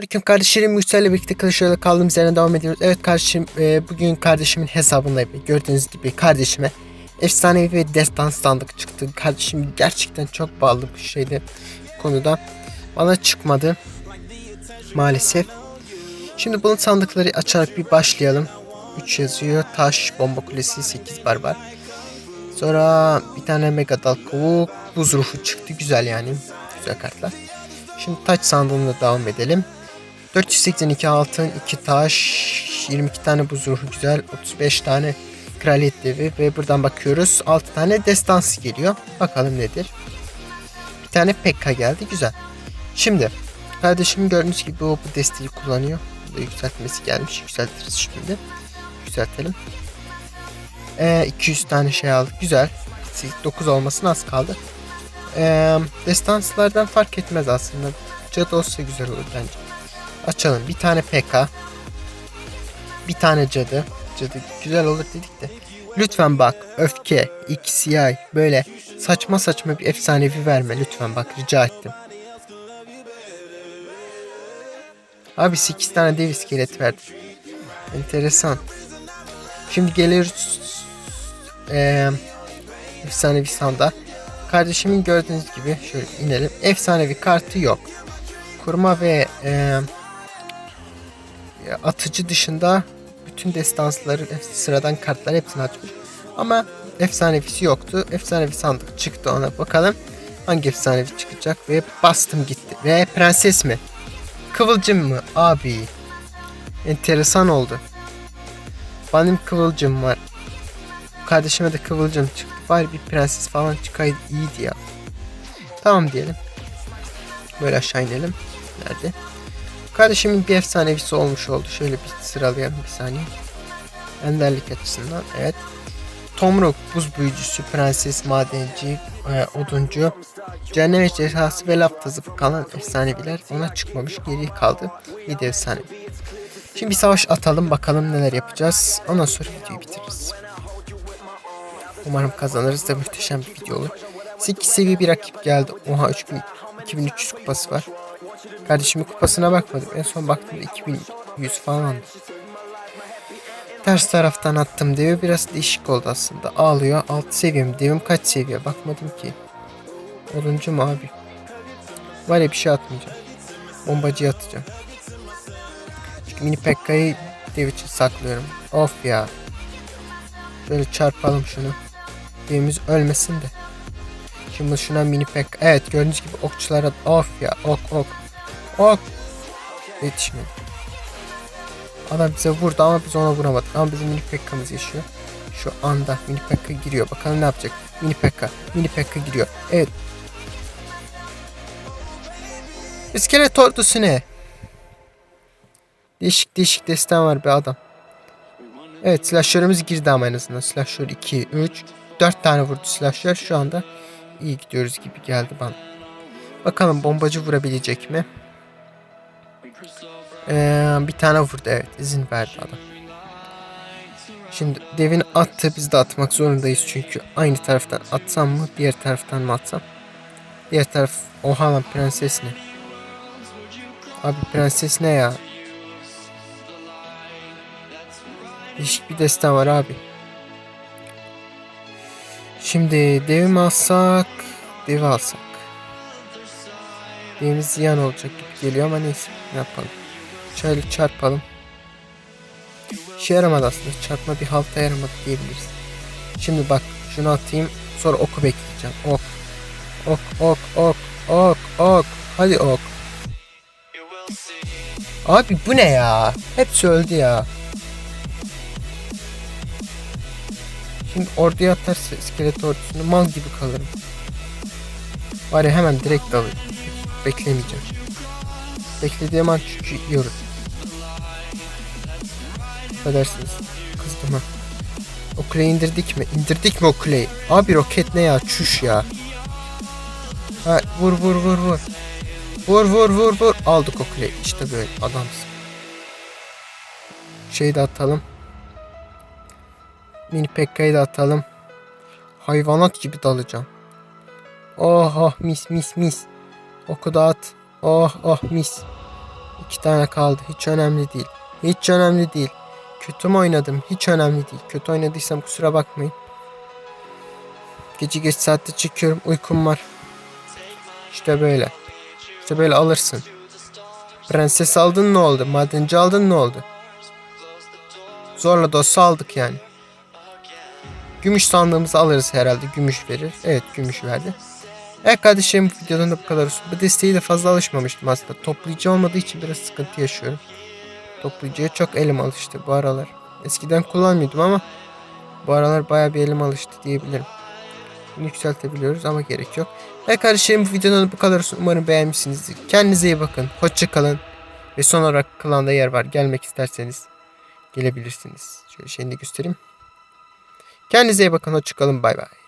Aleyküm kardeşlerim Yüksel'le birlikte Clash kaldığımız yerden devam ediyoruz. Evet kardeşim e, bugün kardeşimin hesabındayım. Gördüğünüz gibi kardeşime efsanevi ve destan sandık çıktı. Kardeşim gerçekten çok bağlı bu şeyde konuda. Bana çıkmadı maalesef. Şimdi bunun sandıkları açarak bir başlayalım. 3 yazıyor. Taş, bomba kulesi, 8 barbar. Sonra bir tane mega dal kovuk, buz ruhu çıktı. Güzel yani. Güzel kartlar. Şimdi taç sandığında devam edelim. 482 altın, 2 taş, 22 tane buz güzel, 35 tane kraliyet devi ve buradan bakıyoruz 6 tane destansı geliyor. Bakalım nedir. Bir tane Pekka geldi güzel. Şimdi kardeşim gördüğünüz gibi o bu desteği kullanıyor. Burada yükseltmesi gelmiş. Yükseltiriz şimdi. Yükseltelim. Ee, 200 tane şey aldık. Güzel. 9 olmasına az kaldı. Ee, destanslardan fark etmez aslında. Cadı olsa güzel olur bence. Açalım. Bir tane PK. Bir tane cadı. Cadı güzel olur dedik de. Lütfen bak öfke, XCI böyle saçma saçma bir efsanevi verme lütfen bak rica ettim. Abi 8 tane dev iskelet verdi. Enteresan. Şimdi geliyoruz eee efsanevi sanda. Kardeşimin gördüğünüz gibi şöyle inelim. Efsanevi kartı yok. Kurma ve eee atıcı dışında bütün destansları sıradan kartlar hepsini açmış. Ama efsanevisi yoktu. Efsanevi sandık çıktı ona bakalım. Hangi efsanevi çıkacak ve bastım gitti. Ve prenses mi? Kıvılcım mı? Abi. Enteresan oldu. Benim kıvılcım var. Kardeşime de kıvılcım çıktı. Bari bir prenses falan çıkaydı iyiydi ya. Tamam diyelim. Böyle aşağı inelim. Nerede? Kardeşimin bir efsanevisi olmuş oldu. Şöyle bir sıralayalım bir saniye. Enderlik açısından. Evet. Tomruk, buz büyücüsü, prenses, madenci, e, oduncu, cehennem ejderhası ve laf tazı kalan efsaneviler ona çıkmamış. Geri kaldı. 7 efsane. Şimdi bir savaş atalım bakalım neler yapacağız. Ondan sonra videoyu bitiririz. Umarım kazanırız da muhteşem bir video olur. 8 seviye bir rakip geldi. Oha 3000 2300 kupası var. Kardeşimin kupasına bakmadım. En son baktığımda 2100 falan. Ters taraftan attım devi biraz değişik oldu aslında. Ağlıyor. 6 seviyem. Devim kaç seviye? Bakmadım ki. Olunca mu abi? Var ya bir şey atmayacağım. Bombacı atacağım. Çünkü mini Pekka'yı dev için saklıyorum. Of ya. Şöyle çarpalım şunu. Devimiz ölmesin de. Şimdi şuna mini Pekka. Evet gördüğünüz gibi okçulara of ya ok ok. Ok. Yetişmedi. Adam bize vurdu ama biz ona vuramadık. Ama bizim mini Pekka'mız yaşıyor. Şu anda mini Pekka giriyor. Bakalım ne yapacak. Mini Pekka. Mini Pekka giriyor. Evet. İskelet ordusu ne? Değişik değişik destan var be adam. Evet silahlarımız girdi ama en azından. Silahlar 2, 3, 4 tane vurdu silahlar. Şu anda iyi gidiyoruz gibi geldi bana. Bakalım bombacı vurabilecek mi? Ee, bir tane vurdu evet izin verdi adam. Şimdi devini attı biz de atmak zorundayız çünkü aynı taraftan atsam mı diğer taraftan mı atsam? Diğer taraf oha lan prenses ne? Abi prenses ne ya? Değişik bir destan var abi. Şimdi devi mi alsak? Devi alsak. Devimiz ziyan olacak gibi geliyor ama neyse ne yapalım. Şöyle çarpalım. İşe yaramadı aslında. Çarpma bir halta yaramadı diyebiliriz. Şimdi bak şunu atayım. Sonra oku bekleyeceğim. Ok. Ok ok ok ok ok. Hadi ok. Abi bu ne ya? Hepsi öldü ya. Şimdi orduya atarsa iskelet ordusunu mal gibi kalırım. Ya hemen direkt dalayım. Beklemeyeceğim. Beklediğim an çünkü yiyoruz. Affedersiniz. Kızdım ha. O kuleyi indirdik mi? İndirdik mi o kuleyi? Abi roket ne ya? Çüş ya. Ha, vur vur vur vur. Vur vur vur vur. Aldık o kuleyi. İşte böyle adamsın. Şeyi de atalım. Mini Pekka'yı da atalım. Hayvanat gibi dalacağım. Oh oh mis mis mis. Oku da at. Oh oh mis. İki tane kaldı. Hiç önemli değil. Hiç önemli değil. Kötü mü oynadım? Hiç önemli değil. Kötü oynadıysam kusura bakmayın. Gece geç saatte çekiyorum. Uykum var. İşte böyle. İşte böyle alırsın. Prenses aldın ne oldu? Madenci aldın ne oldu? Zorla olsa aldık yani. Gümüş sandığımızı alırız herhalde. Gümüş verir. Evet gümüş verdi. Evet kardeşim videodan da bu kadar olsun. Bu desteği de fazla alışmamıştım aslında. Toplayıcı olmadığı için biraz sıkıntı yaşıyorum. Toplayıcıya çok elim alıştı bu aralar. Eskiden kullanmıyordum ama bu aralar baya bir elim alıştı diyebilirim. Bunu yükseltebiliyoruz ama gerek yok. Evet kardeşlerim bu videodan da bu kadar olsun. Umarım beğenmişsinizdir. Kendinize iyi bakın. Hoşça kalın. Ve son olarak klanda yer var. Gelmek isterseniz gelebilirsiniz. Şöyle şeyini de göstereyim. Kendinize iyi bakın. Hoşça kalın. Bay bay.